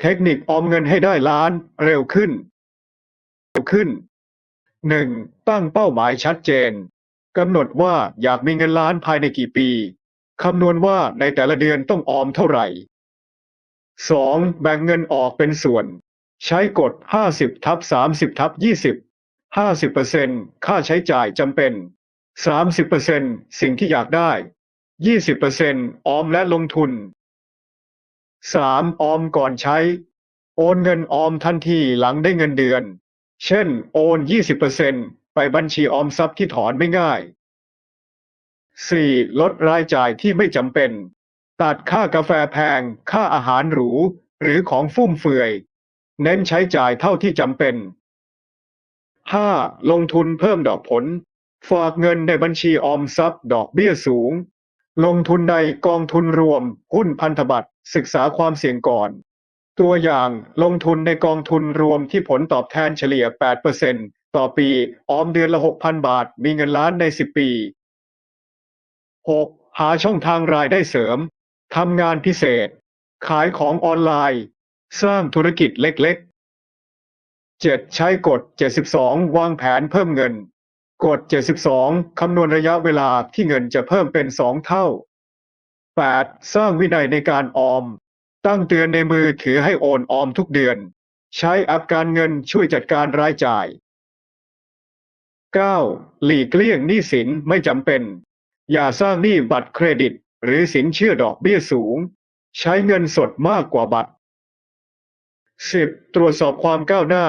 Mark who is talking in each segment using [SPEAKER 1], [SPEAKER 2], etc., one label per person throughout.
[SPEAKER 1] เทคนิคออมเงินให้ได้ล้านเร็วขึ้น เร็วขึ้น 1. ตั้งเป้าหมายชัดเจนกำหนดว่าอยากมีเงินล้านภายในกี่ปีคำนวณว่าในแต่ละเดือนต้องออมเท่าไหร่ 2. แบ่งเงินออกเป็นส่วน ใช้กฎ 50ทับ30ทับ20 50%ค่าใช้จ่ายจำเป็น 30%สิ่งที่อยากได้ 20%ออมและลงทุน 3. ออมก่อนใช้ โอนเงินออมทันทีหลังได้เงินเดือน เช่น โอน 20%ไปบัญชีออมทรัพย์ที่ถอนไม่ง่าย 4. ลดรายจ่ายที่ไม่จำเป็น ตัดค่ากาแฟแพง ค่าอาหารหรู หรือของฟุ่มเฟือย เน้นใช้จ่ายเท่าที่จำเป็น 5. ลงทุนเพิ่มดอกผล ฝากเงินในบัญชีออมทรัพย์ดอกเบี้ยสูง ลงทุนในกองทุนรวม หุ้นพันธบัตรศึกษาความเสี่ยงก่อน ตัวอย่างลงทุนในกองทุนรวมที่ผลตอบแทนเฉลี่ย 8%ต่อปีออมเดือนละ 6,000 บาท มีเงินล้านใน 10 ปี 6. หาช่องทางรายได้เสริม ทำงานพิเศษ ขายของออนไลน์ สร้างธุรกิจเล็กๆ 7. ใช้กฎ 72 วางแผนเพิ่มเงิน กฎ72คำนวณระยะเวลาที่เงินจะเพิ่มเป็น2เท่า 8. สร้างวินัยในการออม ตั้งเตือนในมือถือให้โอนออมทุกเดือน ใช้อปการเงินช่วยจัดการรายจ่าย 9. หลีกเลี่ยงหนี้สินไม่จำเป็น อย่าสร้างหนี้บัตรเครดิต หรือสินเชื่อดอกเบี้ยสูง ใช้เงินสดมากกว่าบัตร 10. ตรวจสอบความก้าวหน้า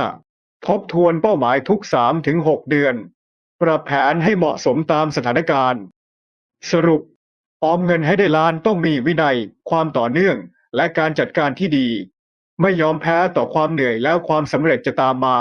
[SPEAKER 1] ทบทวนเป้าหมายทุก 3-6 เดือน ปรับแผนให้เหมาะสมตามสถานการณ์ สรุป ออมเงินให้ได้ล้านต้องมีวินัย ความต่อเนื่อง และการจัดการที่ดี ไม่ยอมแพ้ต่อความเหนื่อยแล้วความสำเร็จจะตามมา